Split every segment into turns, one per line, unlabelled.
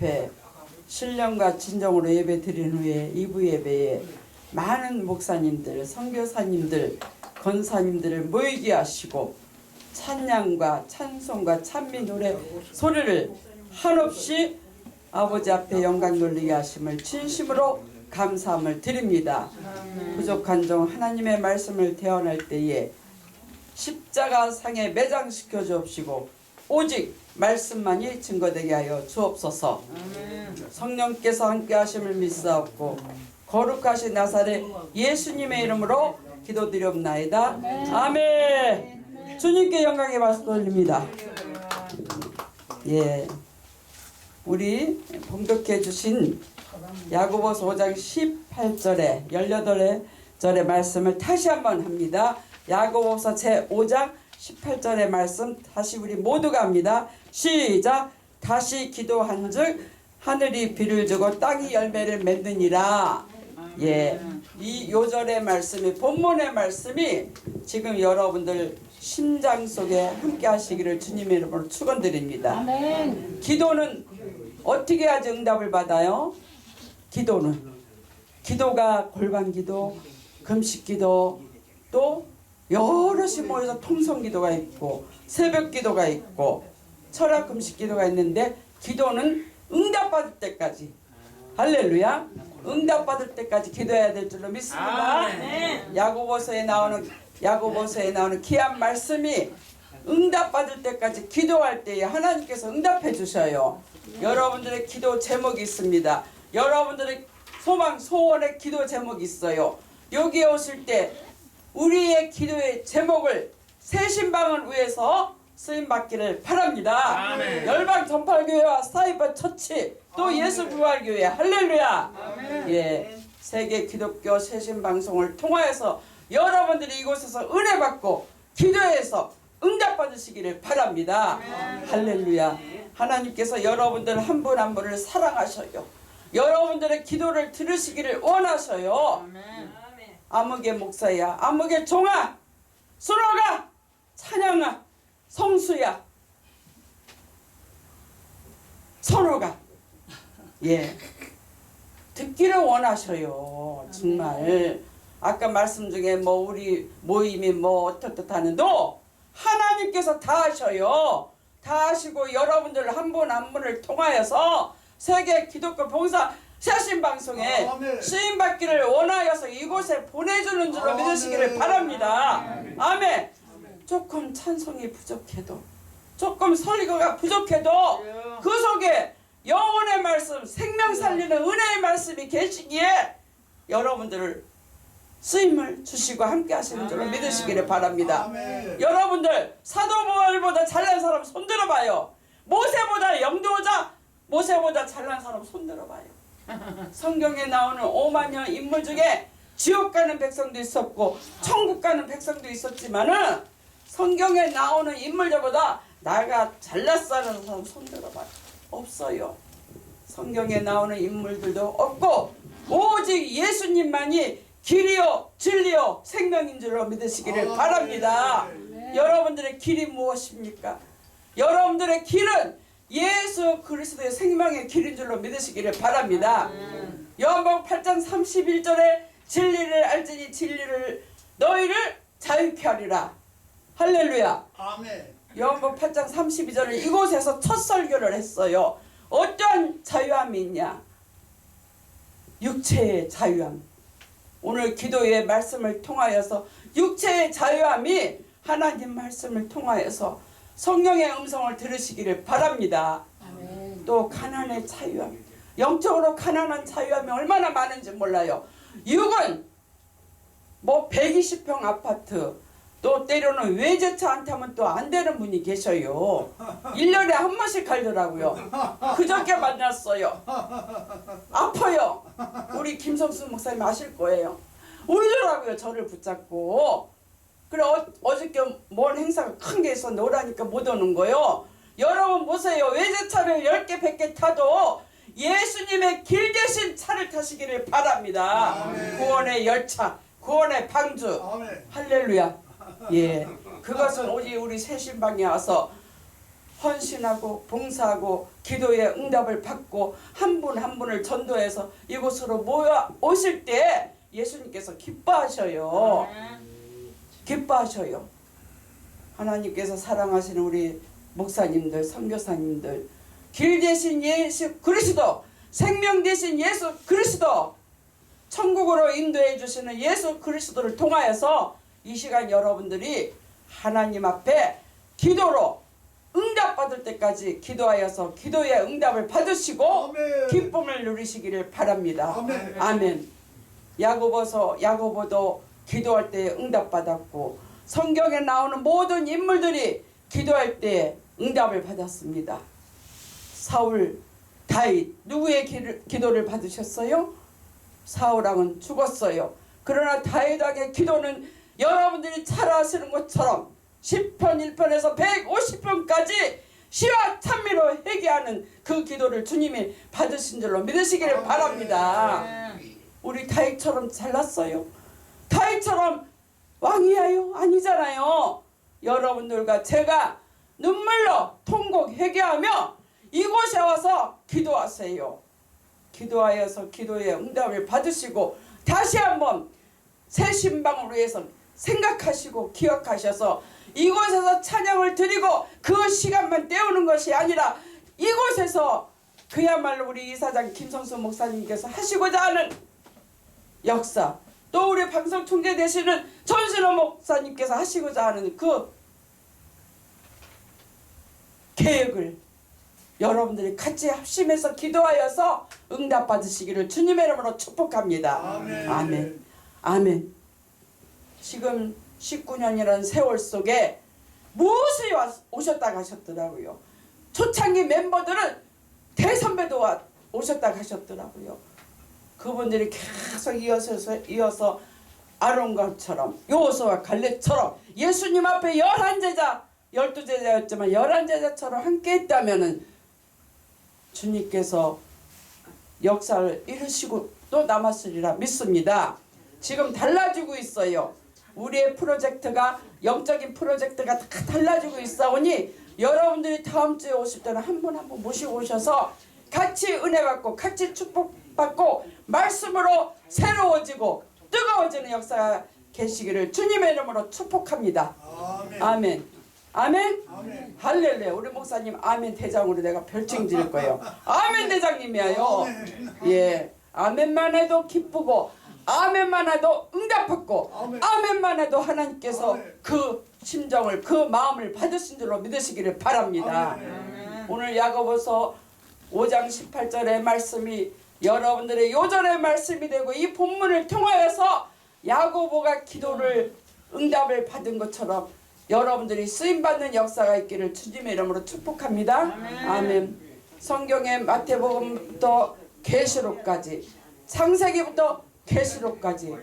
예배 신령과 진정으로 예배 드린 후에 2부 예배에 많은 목사님들, 선교사님들, 권사님들을 모이게 하시고 찬양과 찬송과 찬미 노래 소리를 한없이 아버지 앞에 영광 돌리게 하심을 진심으로 감사함을 드립니다. 부족한 종 하나님의 말씀을 대언할 때에 십자가 상에 매장시켜 주옵시고 오직 말씀만이 증거되게 하여 주옵소서. 성령께서 함께 하심을 믿사옵고 거룩하신 나사렛 예수님의 이름으로 기도드리옵나이다. 아멘. 주님께 영광의 박수 돌립니다. 예. 우리 봉독해 주신 야고보서 5장 18절에 18절의 말씀을 다시 한번 합니다. 야고보서 제 5장 18절의 말씀 다시 우리 모두가 합니다. 시작. 다시 기도한즉 하늘이 비를 주고 땅이 열매를 맺느니라. 예. 이 요절의 말씀이 본문의 말씀이 지금 여러분들 심장 속에 함께 하시기를 주님의 이름으로 축원드립니다. 기도는 어떻게 해야지 응답을 받아요? 기도는 기도가 골반 기도, 금식 기도, 또 여럿이 모여서 통성 기도가 있고 새벽 기도가 있고 철학 금식 기도가 있는데 기도는 응답 받을 때까지 할렐루야 응답 받을 때까지 기도해야 될 줄로 믿습니다. 야고보서에 나오는 야고보서에 나오는 귀한 말씀이 응답 받을 때까지 기도할 때에 하나님께서 응답해 주셔요. 여러분들의 기도 제목이 있습니다. 여러분들의 소망 소원의 기도 제목이 있어요. 여기에 오실 때 우리의 기도의 제목을 새신방을 위해서 쓰임 받기를 바랍니다.
아멘.
열방 전팔교회와 사이버 처치 또 예수 부활교회 할렐루야. 예, 세계 기독교 새신 방송을 통하여서 여러분들이 이곳에서 은혜 받고 기도해서 응답 받으시기를 바랍니다. 할렐루야. 하나님께서 여러분들 한 분 한 분을 사랑하셔요. 여러분들의 기도를 들으시기를 원하셔요. 아무개 목사야, 아무개 종아, 순호가, 찬양아, 성수야, 선호가, 예, 듣기를 원하셔요. 정말 아까 말씀 중에 뭐 우리 모임이 뭐 어떻듯 하는도 하나님께서 다 하셔요. 다 하시고 여러분들 한 분 한 분을 통하여서 세계 기독교 봉사 세신 방송에. 쓰임 받기를 원하여서 이곳에 보내주는 줄로. 믿으시기를 바랍니다. 아멘. 조금 찬송이 부족해도 조금 설교가 부족해도 그 속에 영혼의 말씀, 생명 살리는 은혜의 말씀이 계시기에 여러분들을 쓰임을 주시고 함께 하시는 줄로 믿으시기를 바랍니다.
아멘.
여러분들 사도바울보다 잘난 사람 손들어 봐요. 모세보다 영도자 모세보다 잘난 사람 손들어 봐요. 성경에 나오는 5만여 인물 중에 지옥 가는 백성도 있었고 천국 가는 백성도 있었지만은 성경에 나오는 인물들보다 나가 잘났다는 사람 손들어봐요. 없어요. 성경에 나오는 인물들도 없고 오직 예수님만이 길이요 진리요 생명인 줄로 믿으시기를
아멘.
바랍니다. 여러분들의 길이 무엇입니까? 여러분들의 길은 예수 그리스도의 생명의 길인 줄로 믿으시기를 바랍니다. 요한복음 8장 31절에 진리를 알지니 진리를 너희를 자유케 하리라. 할렐루야.
아멘.
요한복음 8장 32절을 이곳에서 첫 설교를 했어요. 어떠한 자유함이 있냐? 육체의 자유함. 오늘 기도의 말씀을 통하여서 육체의 자유함이 하나님 말씀을 통하여서 성령의 음성을 들으시기를 바랍니다.
아멘.
또 가난의 자유함. 영적으로 가난한 자유함이 얼마나 많은지 몰라요. 육은 뭐 120평 아파트 또 때로는 외제차 한 타면 또 안 되는 분이 계셔요. 1년에 한 번씩 갈더라고요. 그저께 만났어요. 아파요. 우리 김성수 목사님 아실 거예요. 울더라고요. 저를 붙잡고. 그래 어, 어저께 뭔 행사가 큰 게 있었는데 오라니까 못 오는 거요. 여러분 보세요. 외제차를 10개 100개 타도 예수님의 길 대신 차를 타시기를 바랍니다.
아멘.
구원의 열차, 구원의 방주.
아멘.
할렐루야. 예. 그것은 오직 우리 새신방에 와서 헌신하고 봉사하고 기도의 응답을 받고 한분한 분을 전도해서 이곳으로 모여 오실 때 예수님께서 기뻐하셔요. 기뻐하셔요. 하나님께서 사랑하시는 우리 목사님들, 선교사님들, 길 대신 예수 그리스도, 생명 대신 예수 그리스도, 천국으로 인도해 주시는 예수 그리스도를 통하여서 이 시간 여러분들이 하나님 앞에 기도로 응답받을 때까지 기도하여서 기도의 응답을 받으시고
아멘.
기쁨을 누리시기를 바랍니다.
아멘.
아멘. 야고보서 야고보도 기도할 때 응답받았고 성경에 나오는 모든 인물들이 기도할 때 응답을 받았습니다. 사울, 다윗 누구의 기- 기도를 받으셨어요? 사울왕은 죽었어요. 그러나 다윗 왕의 기도는 여러분들이 잘 아시는 것처럼 10편 1편에서 150편까지 시와 찬미로 회개하는 그 기도를 주님이 받으신 줄로 믿으시기를 바랍니다. 우리 다윗처럼 잘났어요. 다윗처럼 왕이에요? 아니잖아요. 여러분들과 제가 눈물로 통곡 회개하며 이곳에 와서 기도하세요. 기도하여서 기도의 응답을 받으시고 다시 한번 새 신방을 위해서 생각하시고 기억하셔서 이곳에서 찬양을 드리고 그 시간만 때우는 것이 아니라 이곳에서 그야말로 우리 이사장 김성수 목사님께서 하시고자 하는 역사 또 우리 방송 총재 되시는 전신호 목사님께서 하시고자 하는 그 계획을 여러분들이 같이 합심해서 기도하여서 응답 받으시기를 주님의 이름으로 축복합니다.
아멘.
아멘. 아멘. 지금 19년이라는 세월 속에 무엇이 와- 오셨다 가셨더라고요. 초창기 멤버들은 대선배도 와- 오셨다 가셨더라고요. 그분들이 계속 이어서 이어서 아론과처럼 요호수와 갈렙처럼 예수님 앞에 열한 제자 열두 제자였지만 열한 제자처럼 함께 했다면은 주님께서 역사를 이루시고 또 남았으리라 믿습니다. 지금 달라지고 있어요. 우리의 프로젝트가 영적인 프로젝트가 다 달라지고 있사오니 여러분들이 다음 주에 오실 때는 한 분 한 분 모시고 오셔서 같이 은혜 받고 같이 축복 받고 말씀으로 새로워지고 뜨거워지는 역사가 계시기를 주님의 이름으로 축복합니다.
아멘.
아멘. 아멘.
아멘.
할렐루야. 우리 목사님 아멘 대장으로 내가 별칭 지을 거예요. 아멘 대장님이에요.
아멘.
예. 아멘만 해도 기쁘고 아멘만 해도 응답받고
아멘.
아멘 만 해도 하나님께서
아멘.
그 심정을 그 마음을 받으신 줄로 믿으시기를 바랍니다.
아멘.
오늘 야고보서 5장 18절의 말씀이 여러분들의 요절의 말씀이 되고 이 본문을 통하여서 야고보가 기도를 응답을 받은 것처럼 여러분들이 쓰임 받는 역사가 있기를 주님의 이름으로 축복합니다. 아멘. 성경의 마태복음부터 계시록까지 창세기부터 계시록까지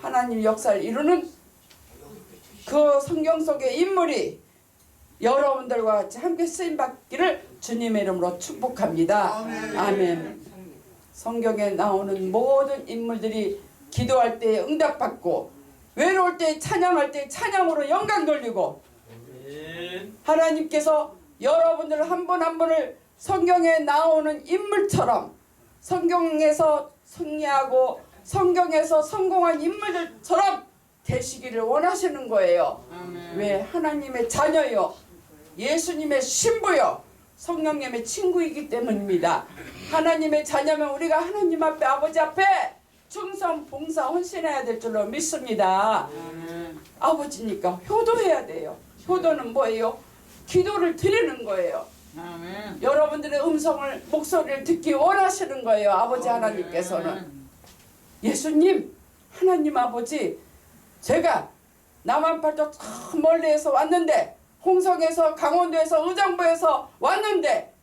하나님 역사를 이루는 그 성경 속의 인물이 여러분들과 같이 함께 쓰임 받기를 주님의 이름으로 축복합니다.
아멘.
아멘. 성경에 나오는 모든 인물들이 기도할 때 응답받고 외로울 때 찬양할 때 찬양으로 영광 돌리고 하나님께서 여러분들 한 분 한 분을 성경에 나오는 인물처럼 성경에서 승리하고 성경에서 성공한 인물들처럼 되시기를 원하시는 거예요. 왜 하나님의 자녀요, 예수님의 신부요, 성령님의 친구이기 때문입니다. 하나님의 자녀면 우리가 하나님 앞에 아버지 앞에 충성 봉사 헌신해야 될 줄로 믿습니다. 아버지니까 효도해야 돼요. 효도는 뭐예요? 기도를 드리는 거예요. 여러분들의 음성을 목소리를 듣기 원하시는 거예요. 아버지 하나님께서는 예수님 하나님 아버지 제가 남한팔도 참 멀리에서 왔는데 홍성에서 강원도에서 의정부에서 왔는데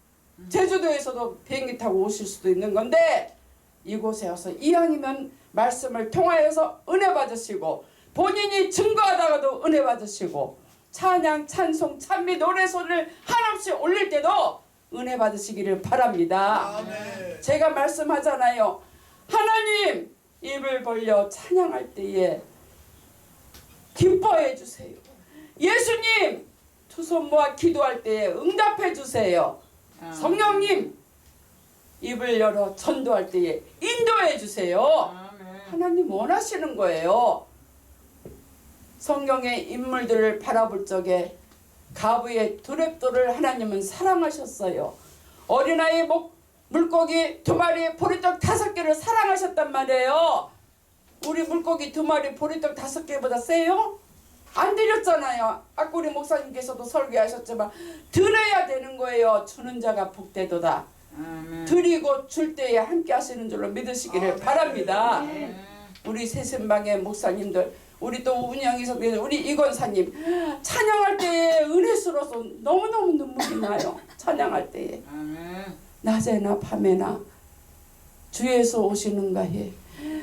제주도에서도 비행기 타고 오실 수도 있는 건데 이곳에 와서 이왕이면 말씀을 통하여서 은혜 받으시고 본인이 증거하다가도 은혜 받으시고 찬양 찬송 찬미 노래 소리를 한없이 올릴 때도 은혜 받으시기를 바랍니다.
아멘.
제가 말씀하잖아요. 하나님 입을 벌려 찬양할 때에 기뻐해 주세요. 예수님 두손 모아 기도할 때에 응답해 주세요. 성령님 입을 열어 전도할 때에 인도해 주세요.
아멘.
하나님 원하시는 거예요. 성경의 인물들을 바라볼 적에 가부의 두랩돌을 하나님은 사랑하셨어요. 어린아이 목, 물고기 두 마리 보리떡 다섯 개를 사랑하셨단 말이에요. 우리 물고기 두 마리 보리떡 다섯 개보다 세요? 안 드렸잖아요. 아까 우리 목사님께서도 설교하셨지만 드려야 되는 거예요. 주는 자가 복되도다.
아멘.
드리고 줄 때에 함께 하시는 줄로 믿으시기를 바랍니다.
아멘.
우리 세신방의 목사님들, 우리 또 선배님, 우리 이건사님 찬양할 때에 은혜스러워서 너무너무 눈물이 나요. 찬양할 때에
아멘.
낮에나 밤에나 주에서 오시는가 해.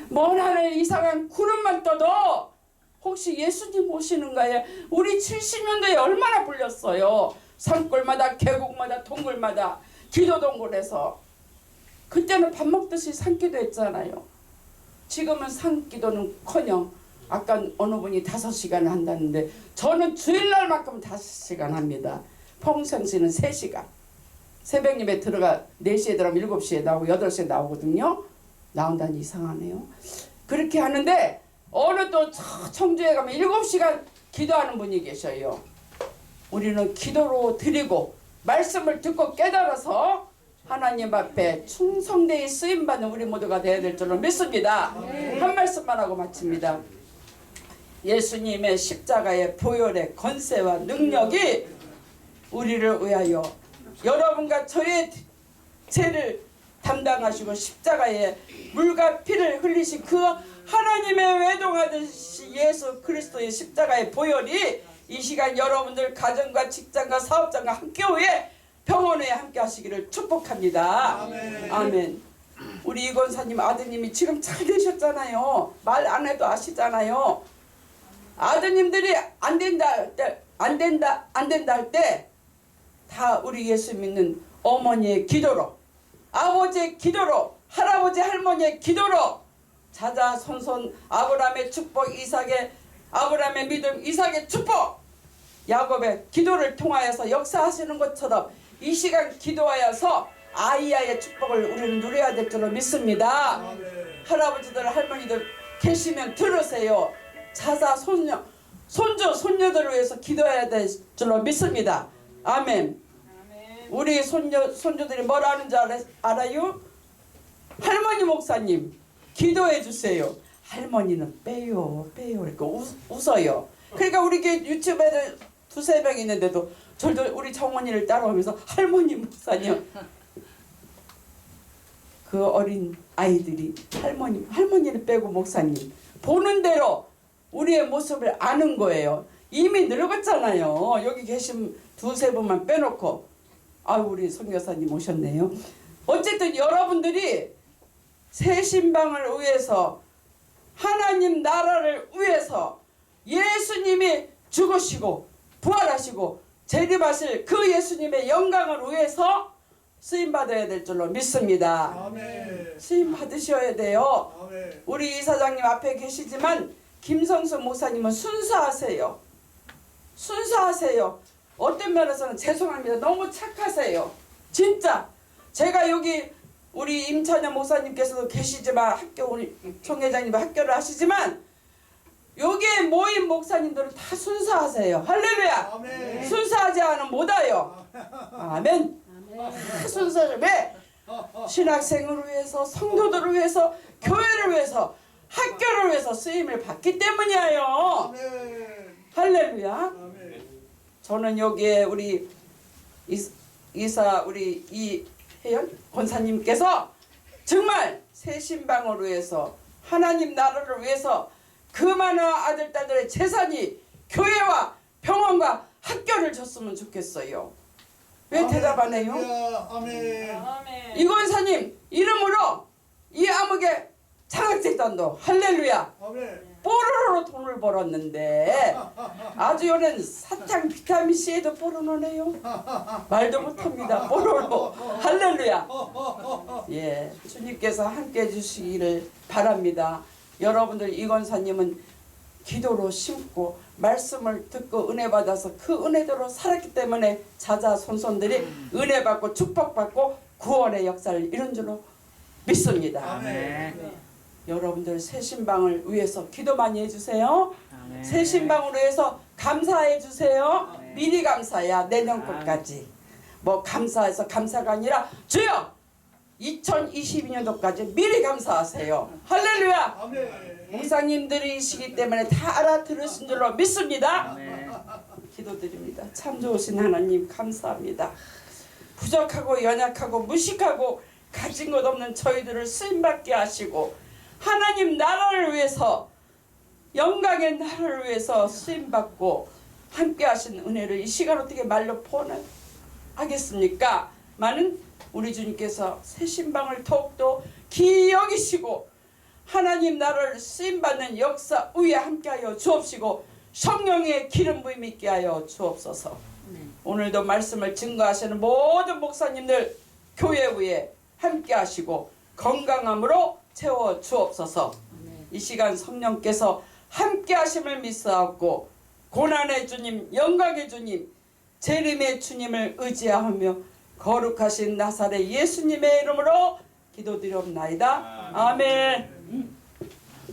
먼 하늘 이상한 구름만 떠도 혹시 예수님 오시는가 해. 우리 70년대에 얼마나 불렸어요. 산골마다 계곡마다 동굴마다 기도 동굴에서 그때는 밥 먹듯이 산기도 했잖아요. 지금은 산기도는커녕 아까 어느 분이 다섯 시간 한다는데 저는 주일날만큼 다섯 시간 합니다. 평상시는 세 시간. 새벽 예배 들어가 4시에 들어가면 7시에 나오고 8시에 나오거든요. 나온다니 이상하네요. 그렇게 하는데 어느 또 저- 청주에 가면 7시간 기도하는 분이 계셔요. 우리는 기도로 드리고 말씀을 듣고 깨달아서 하나님 앞에 충성되이 쓰임받는 우리 모두가 되어야 될 줄로 믿습니다. 한 말씀만 하고 마칩니다. 예수님의 십자가의 보혈의 권세와 능력이 우리를 위하여 여러분과 저의 죄를 담당하시고 십자가에 물과 피를 흘리신 그 하나님의 외동하듯이 예수 그리스도의 십자가의 보혈이 이 시간 여러분들 가정과 직장과 사업장과 학교에 병원에 함께 하시기를 축복합니다. 아멘. 우리 이건사님 아드님이 지금 잘 되셨잖아요. 말 안 해도 아시잖아요. 아드님들이 안 된다 할 때, 안 된다, 안 된다 할 때, 다 우리 예수 믿는 어머니의 기도로, 아버지의 기도로, 할아버지 할머니의 기도로, 자자 손손 아브라함의 축복, 이삭의 아브라함의 믿음, 이삭의 축복, 야곱의 기도를 통하여서 역사하시는 것처럼 이 시간 기도하여서 아이야의 축복을 우리는 누려야 될 줄로 믿습니다. 할아버지들 할머니들 계시면 들으세요. 자사 손녀 손주 손녀들을 위해서 기도해야 될 줄로 믿습니다. 아멘.
아멘.
우리 손녀 손주들이 뭐라 하는 줄 알아, 알아 요? 할머니 목사님 기도해 주세요. 할머니는 빼요 빼요 그러니까 웃, 웃어요. 그러니까 우리 게 유튜브 애들 두세 명 있는데도 절들 우리 정원이를 따라오면서 할머니 목사님 그 어린 아이들이 할머니 할머니를 빼고 목사님 보는 대로 우리의 모습을 아는 거예요. 이미 늙었잖아요. 여기 계신 두세 분만 빼놓고 아 우리 선교사님 오셨네요. 어쨌든 여러분들이 새 신방을 위해서 하나님 나라를 위해서 예수님이 죽으시고 부활하시고 재림하실 그 예수님의 영광을 위해서 쓰임 받아야 될 줄로 믿습니다.
아멘.
쓰임 받으셔야 돼요.
아멘.
우리 이사장님 앞에 계시지만 김성수 목사님은 순수하세요. 순수하세요. 어떤 면에서는 죄송합니다. 너무 착하세요. 진짜 제가 여기 우리 임찬현 목사님께서도 계시지만 학교 우리 총회장님 학교를 하시지만 여기에 모인 목사님들은 다 순수하세요. 할렐루야.
아멘.
순수하지 않으면 못 와요. 아멘. 다 순수하죠. 왜? 신학생을 위해서 성도들을 위해서 교회를 위해서 학교를 위해서 쓰임을 받기 때문이에요.
아멘.
할렐루야. 저는 여기에 우리 이- 이사 우리 이혜연 권사님께서 정말 새 신방을 위해서 하나님 나라를 위해서 그 많은 아들 딸들의 재산이 교회와 병원과 학교를 줬으면 좋겠어요. 왜 대답 안 해요?
아멘.
아멘.
이 권사님 이름으로 이 암흑의 장학재단도 할렐루야
아멘.
뽀로로로 돈을 벌었는데 아주 요는 사탕 비타민 C에도 뽀로로네요. 말도 못합니다. 뽀로로. 할렐루야. 예 주님께서 함께 해 주시기를 바랍니다. 여러분들 이건사님은 기도로 심고 말씀을 듣고 은혜 받아서 그 은혜대로 살았기 때문에 자자 손손들이 은혜 받고 축복받고 구원의 역사를 이룬 줄로 믿습니다.
아멘.
여러분들 새 신방을 위해서 기도 많이 해주세요.
아멘.
새 신방으로 해서 감사해 주세요.
네.
미리 감사야 내년 것까지. 뭐 감사해서 감사가 아니라 주여 2022년도까지 미리 감사하세요. 할렐루야.
아멘.
목사님들이시기 때문에 다 알아들으신 줄로 믿습니다.
아멘.
기도드립니다. 참 좋으신 하나님 감사합니다. 부족하고 연약하고 무식하고 가진 것 없는 저희들을 쓰임받게 하시고 하나님 나라를 위해서 영광의 나라를 위해서 쓰임받고 함께 하신 은혜를 이 시간 어떻게 말로 포함하겠습니까? 많은 우리 주님께서 새 신방을 더욱더 기이 여기시고 하나님 나라를 쓰임받는 역사 위에 함께하여 주옵시고 성령의 기름 부임 있게 하여 주옵소서. 오늘도 말씀을 증거하시는 모든 목사님들 교회 위에 함께하시고 건강함으로 채워 주옵소서. 이 시간 성령께서 함께 하심을 믿사옵고 고난의 주님, 영광의 주님, 재림의 주님을 의지하며 거룩하신 나사렛 예수님의 이름으로 기도드리옵나이다. 아멘.